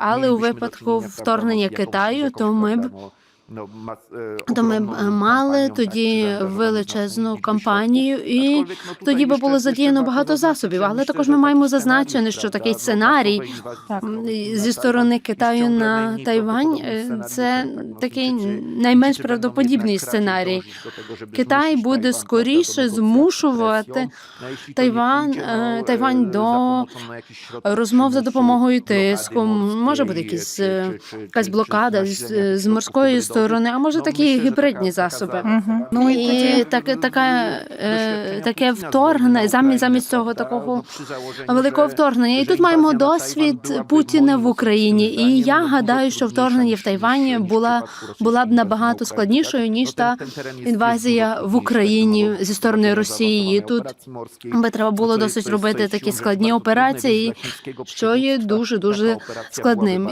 але у випадку вторгнення Китаю, то ми б то ми е, мали тоді величезну кампанію, і тоді би було задіяно багато засобів. Але також ми маємо зазначити, що такий сценарій зі сторони Китаю на Тайвань е, це такий найменш правдоподібний сценарій. Китай буде скоріше змушувати Тайвань, е, Тайвань до розмов за допомогою тиску. Може бути якісь е, якась блокада з, з морської сторони, а може такі гібридні засоби. Мгм. Ну і І так, така, е, таке вторгнення замість замість цього такого великого вторгнення. І тут маємо досвід Путіна в Україні. І я гадаю, що вторгнення в Тайвані була була б набагато складнішою ніж та інвазія в Україні зі сторони Росії. Тут би треба було досить робити такі складні операції, що є дуже дуже складним.